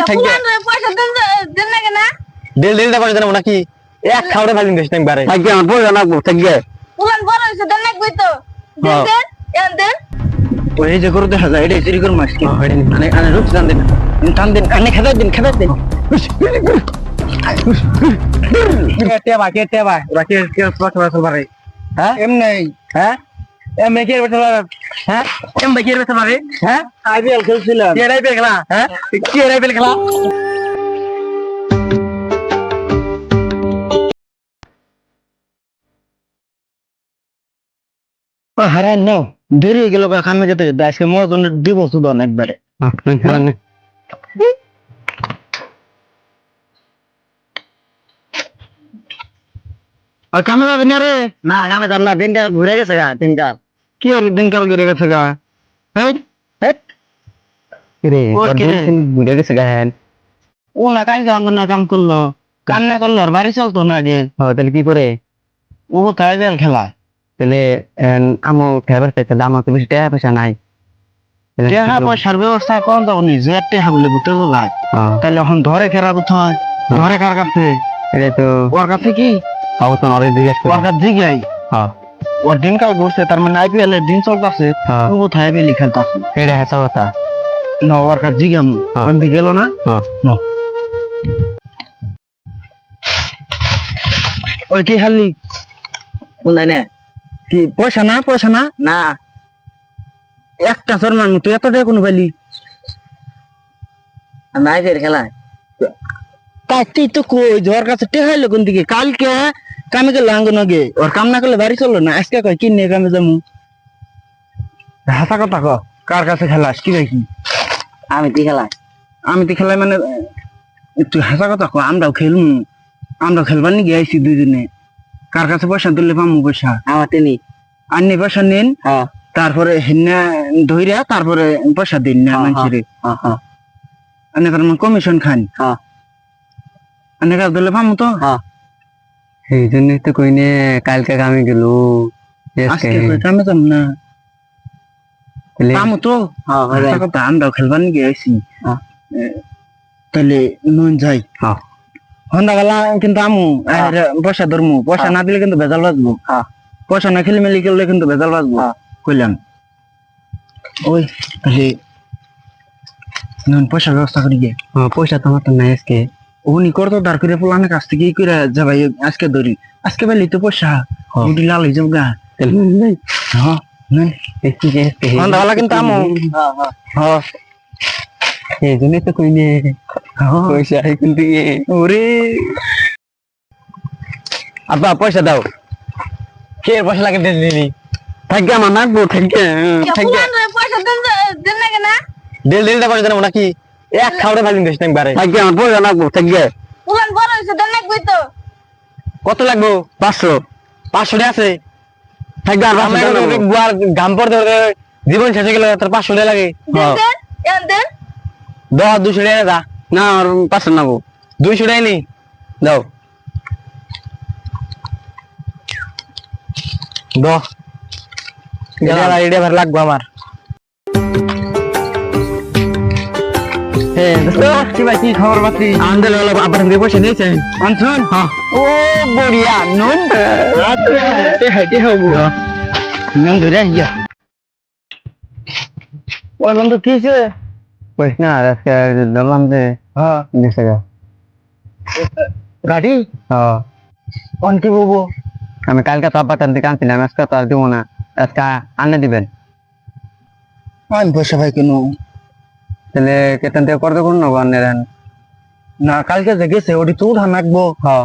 থাকি পুলান রে পয়সা দেন দেন না কেনা নাকি এক খাওয়ারে ভালো দেশ না একবারে থাকি আমার পয়সা লাগবো থাকি পুলান বড় হইছে দেন না কই তো দেন হ্যাঁ। দেন দেন ওই যে করে দেখা যায় এটা চুরি করে মাছ কি আনে আনে রূপ টান দিন টান দিন আনে খেদাই দিন খেদাই দিন টেবা কে টেবা বাকি কি বাকি বাকি বাকি হ্যাঁ এমনি হ্যাঁ এম কে বেটা হ্যাঁ? এম কে বেটা বাকি হ্যাঁ? আইপিএল খেলছিলাম। কে রাই পেল খেলা? হ্যাঁ? কে রাই পেল খেলা? হারাই নাও। দেরি হয়ে গেল কামে যেতে যেতে আজকে মোর জন্য দিব সুদন একবারে। কামে যাবে না। রে না কামে যাব না দিনটা ঘুরে গেছে গা দিনকাল কি হল দিনকাল ঘুরে গেছে গা? হ্যাঁ? রে ওর ঘুরে গেছে গা হ্যাঁ ও না কাজ কাম না কাম করল। আর বাড়ি চলতো না যে তাহলে কি করে? ও তাই বেল খেলা। তাহলে আমো খেলার চাইতে আমার তো বেশি টাকা পয়সা নাই। টাকা পয়সার ব্যবস্থা কম যাব নি যে টাকা বলে বুঝতে তো তাহলে এখন ধরে খেলা কোথায় ধরে কার কাছে? এটা তো ওর কাছে কি? অবস্থা নরে জিজ্ঞেস ওর কাছে হ্যাঁ ওর দিনকাল ঘুরছে তার মানে আইপিএল এর দিন চলতেছে। হ্যাঁ। ও কোথায় বেলি খেলতেছে। এটা হেসা কথা। না ওর কাছে জিগাম হ্যাঁ। থেকে গেল না? হ্যাঁ। ওই কি হালি? বললাই না। কি পয়সা না পয়সা না? না। একটা শর্মার মতো এত টাকা কোনো পাইলি? নাই ফের খেলায় কাটি তো কই জ্বর কাছে টেহাইলো কোন দিকে কালকে কামে গেল আঙ্গন আগে ওর কাম না করলে বাড়ি চলল না আজকে কয় কিনে কামে যামু? হাসা কথা ক কার কাছে খেলাস কি ভাই কি আমি তো খেলাই। আমি তো খেলাই মানে তুই হাসা কথা ক আমরাও খেলমু। আমরাও খেলবার নিয়ে আইছি দুইজনে। কার কাছে পয়সা তুললে পামু পয়সা? আমার তিনি। আর আননি পয়সা নিন। তারপরে হেন্না ধইরা তারপরে পয়সা দিন না মানুষের আনে কারণ কমিশন খান। আনে কাজ দিলে পামু তো? এই জন্যই তো কইনে কালকে কামে গেল। আজকে কই কামে যাম না? পামু তো। হাসা কথা আমরাও খেলবার নিয়ে হ্যাঁ। তাহলে নুন যাই। হ্যাঁ। সন্ধ্যাবেলা কিন্তু আমু আর পয়সা ধরমু। পয়সা না দিলে কিন্তু বেজাল বাজবো। পয়সা না খেলে মেলি করলে কিন্তু বেজাল বাজবো। কইলাম। ওই তাহলে নুন পয়সার ব্যবস্থা করি গে। পয়সা তোমার তো নাই আজকে। উনি করতো দাঁড় করে পোলানের কাছ থেকে করে যা ভাই আজকে ধরি। আজকে বেলি তো পয়সা উঠি লাল হয়ে যাব গা হ্যাঁ কিন্তু আমু। হ্যাঁ এই জন্যই তো কইনে হ্যাঁ পয়সা কিন্তু ওরে। আব্বা পয়সা দাও। কে পয়সা লাগে দিন দিনি থাকি আমার নাকবো থাকি থাকি পুলান রে পয়সা দেন দেন না কেনা? ডেল ডেল টাকা জানো নাকি? এক খাওয়ারে ভালো দেশ না একবারে থাকি আমার পয়সা পুলান বড় হইছে দেন তো। কত লাগবো? পাঁচশো। পাঁচশো টাকা আছে থাকি আর আমার গুয়ার পড়তে জীবন শেষ হয়ে গেল তার পাঁচশো টাকা লাগে। দেন দেন এন দেন। দশ দুশো টাকা দা। না আর পাঁচশো নাবো। দুইশো টাকা নি দাও। দশ এটা ভালো লাগবো আমার। কি ভাই কি খবর পাচ্ছি আমাদের আবার দিয়ে পয়সা নিয়েছেন। আনছুন? হ্যাঁ। ও বড়িয়া নুন। হাইতে হাইতে নুন ধরে আহিয়া ওই বন্ধু কি হয়েছে? পয়সা না আজকে ধরলাম যে হ্যাঁ। গাড়ি? হ্যাঁ কোন কি বলব? আমি কালকে তো আব্বার থেকে আনছিলাম আজকে তো আর দিব না। আজকে আনে দিবেন। আমি পয়সা ভাই কেন? তাহলে কেতন থেকে করতে কোন নেব আনে দেন না কালকে যে গেছে ওটি তো উঠান রাখব হ্যাঁ।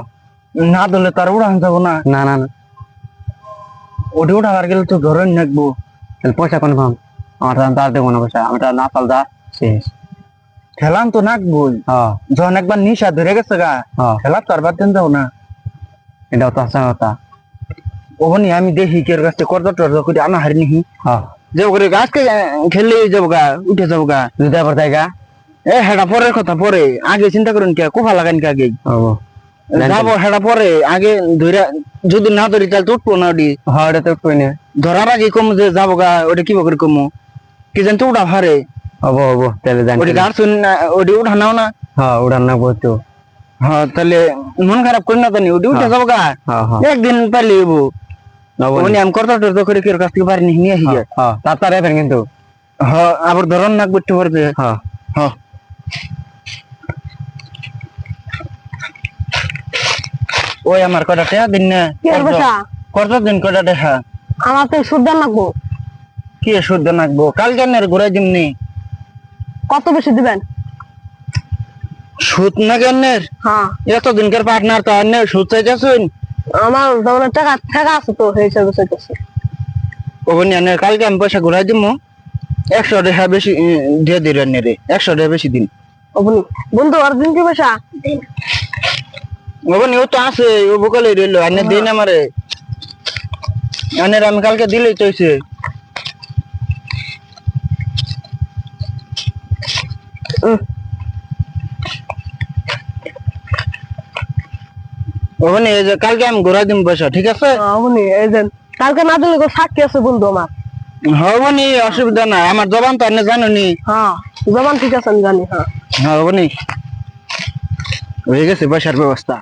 না ধরলে তার উঠান যাব না। না না না। ওটি উঠাবার গেলে তো ধরে রাখব তাহলে পয়সা কনফার্ম আমার তো আর দেবো না পয়সা আমি না পাল দা। শেষ। খেলাম তো নাকবই হ্যাঁ। যখন একবার নিশা ধরে গেছে গা হ্যাঁ। খেলা তো আর বাদ দেন যাব না। এটাও তো আসা কথা। ওখানে আমি দেখি কে কাছে করদ টর্দ করে আনা হারি নিহি হ্যাঁ। যে করে গাছকে খেলে যাব গা উঠে যাব গা দুটা পর জায়গা এ হেডা পরের কথা পরে। আগে চিন্তা করুন কে কোফা লাগান কে আগে? যাব হেডা পরে আগে ধরে যদি না ধরি তাহলে তো উঠবো না ওটি হ্যাঁ এটা তো কই না। ধরার আগে কম যে যাব গা ওটা কি করে কমো? কি জানতো উঠা হারে হব হব তাহলে জানি। ওটি গাছ ওটি উঠানাও না। হ্যাঁ উড়ান না বলতো হ্যাঁ তাহলে মন খারাপ করি না তো নি ওটি উঠে যাব গা একদিন নবো উনি আমি করতে করে কেউ কাছ থেকে পারিনি নিয়ে আসি। হ্যাঁ তাড়াতাড়ি কিন্তু। হ্যাঁ। আবার ধরন নাক করতে পারবে। হ্যাঁ হ্যাঁ। ওই আমার কটা টেহা দিন না। কি আর বসা? কত দিন কটা টেহা আমার তো সুদ লাগবো। কি শুদ্ধ নাকবো কাল জানের ঘুরে দিমনি কত বেশি দিবেন? সুদ না হ্যাঁ। এত দিনকার পার্টনার তো আনে সুদ চাইতেছুন? আমার টাকা টাকা আছে তো হিসাবে চাইতেছি। ওখানে আনে কালকে আমি পয়সা ঘুরাই দিব একশো টাকা বেশি দিয়ে দিলেন রে একশো টাকা বেশি দিন। অবনি বন্ধু আর দিন কি পয়সা? ওখানে ও তো আছে ও বকালে রইল আনে দিন আমারে। আনের আমি কালকে দিলেই তো উম, ওখানে এই যে কালকে আমি ঘুরাই দিম পয়সা ঠিক আছে? অবনি এই যে কালকে না দিলে সাক্ষী আছে বন্ধু আমার। হবনি অসুবিধা নাই। আমার জবান তো আপনি জানো নি হ্যাঁ জবান ঠিক আছে আমি জানি হ্যাঁ হ্যাঁ হবনি হয়ে গেছে পয়সার ব্যবস্থা।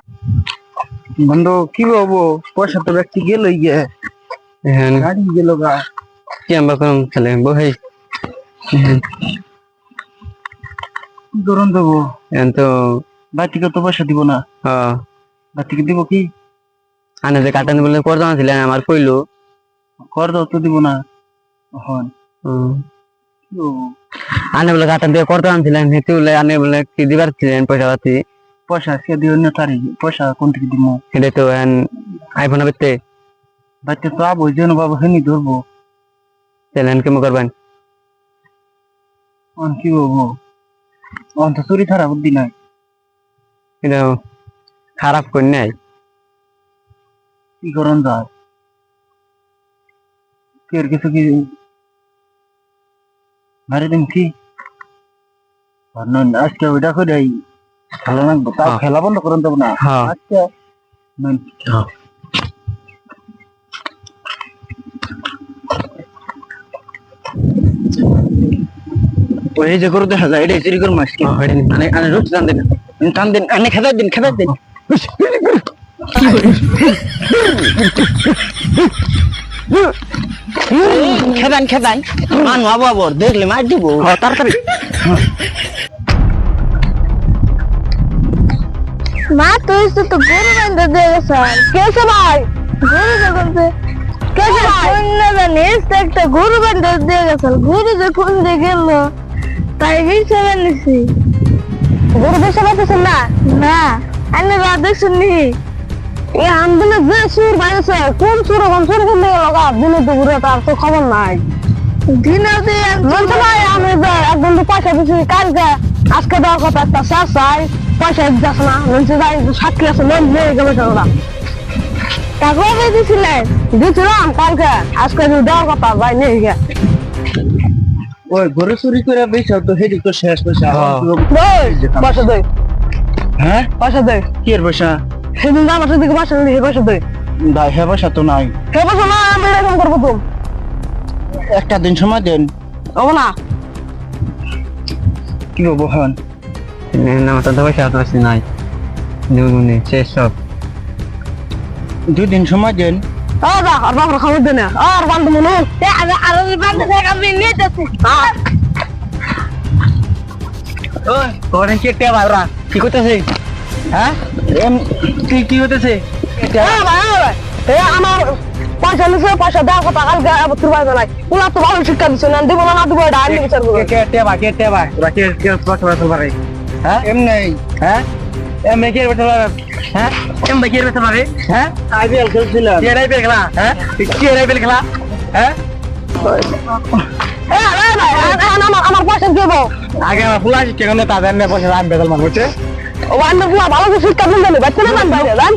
বন্ধু কি বলব? পয়সা তো ব্যক্তি গেল গিয়ে হ্যাঁ। গাড়ি গেল গা। কি আমরা করুন তাহলে? বহাই কি করুন দেবো এখন তো বাড়িতে তো পয়সা দিব না। হ্যাঁ বাড়িতে দিব কি? আনে যে কাটান বলে করতাম ছিলেন আমার কইলো। কর দাও তো দিব না। হন। আনে বলে কাটান দিয়ে করতাম ছিলেন হেতু বলে আনে বলে কি দিবার ছিলেন পয়সা পাতি? পয়সা আজকে দিও না তারি পয়সা কোন থেকে দিব? এটা তো এখন আইফোন পেতে বাড়িতে তো আবো যেন বাবু হেনি ধরবো। তাহলে কেমন করবেন? অন কি বলব অন তো চুরি থারা বুদ্ধি নাই। এটা খারাপ করি নাই। কি করন কি আর কিছু কি মারি দিম কি? আজকে ওইটা করে খেলা তাও হ্যাঁ। খেলা বন্ধ করুন দেবো না। হ্যাঁ। আজকে ওই যে করে দেখা যায় এটাই চুরি করে মাছ কি? হ্যাঁ, এটা নি। আনে আনে রোজ টান দিন। টান দিন খেদাই দিন খেদাই দিন। খেদান খেদান। মান বাবা বর দেখলে মার দিব। তাড়াতাড়ি। মা তুই তো তো গরু বান্ধা দিয়ে গেছে। কেসে ভাই? গরু দেখতে কেসে ভাই? না জানিস একটা গরু বান্ধা দিয়ে গেছে। গরু যে কোন দিয়ে গেল? তাই হিসেবে নিছি গরু পাচ্ছেন না? না। আমি রাত দেখছেন নি এই আন্দোলনে যে সুর বাইরেছে কোন সুর কোন সুর কোন দিকে লগা দিনে দুপুরে তার তো খবর নাই। দিনে দিয়ে বলতে ভাই আমি একদম তো পয়সা দিছি কালকে আজকে দেওয়ার কথা একটা শেষ চাই পয়সা দিতেছ না বলছে যাই সাক্ষী আছে লোন নিয়ে গেল সেগুলা টাকা কবে দিছিলেন দিছিলাম কালকে আজকে যদি দেওয়ার কথা ভাই নিয়ে গে ওই ঘরে চুরি করে বেশি তো হেডি তো শেষ পয়সা হ্যাঁ। পয়সা দই। হ্যাঁ? কি এর পয়সা সেদিন আমার তো নাই। না আমি এরকম করব তো একটা দিন সময় দেন। হব না। কি বলব হন আমার তো পয়সা পাচ্ছি নাই দুগুনি শেষ সব। দুই দিন সময় দেন। আর আর বাবার খবর দে না। আর বান্ধব মনে আর আর বান্ধব থেকে আমি নিয়ে যাচ্ছি। ওই করে কি করতেছে হ্যাঁ এম কি কি হতেছে হ্যাঁ ভাই হ্যাঁ এ আমার পয়সা পয়সা কথা পাইবে নাই ওলা তো ভালো শিক্ষা দিচ্ছে না দিব না দিব এটা বিচার করবে কে কে বা কে কে তোরা কে কে পাঁচ পাঁচ বারে হ্যাঁ এম নাই হ্যাঁ এম কে বেটা হ্যাঁ কে বেটা হ্যাঁ আইপিএল কে আইপিএল খেলা হ্যাঁ কে আইপিএল খেলা হ্যাঁ ভাই আমার আমার পয়সা দিব আগে আমার ফুলা শিখে গেলে তাদের নে পয়সা রাম বেদল মান হচ্ছে ও আইনি শিক্ষা দিলে বাচ্চা না ভাই জান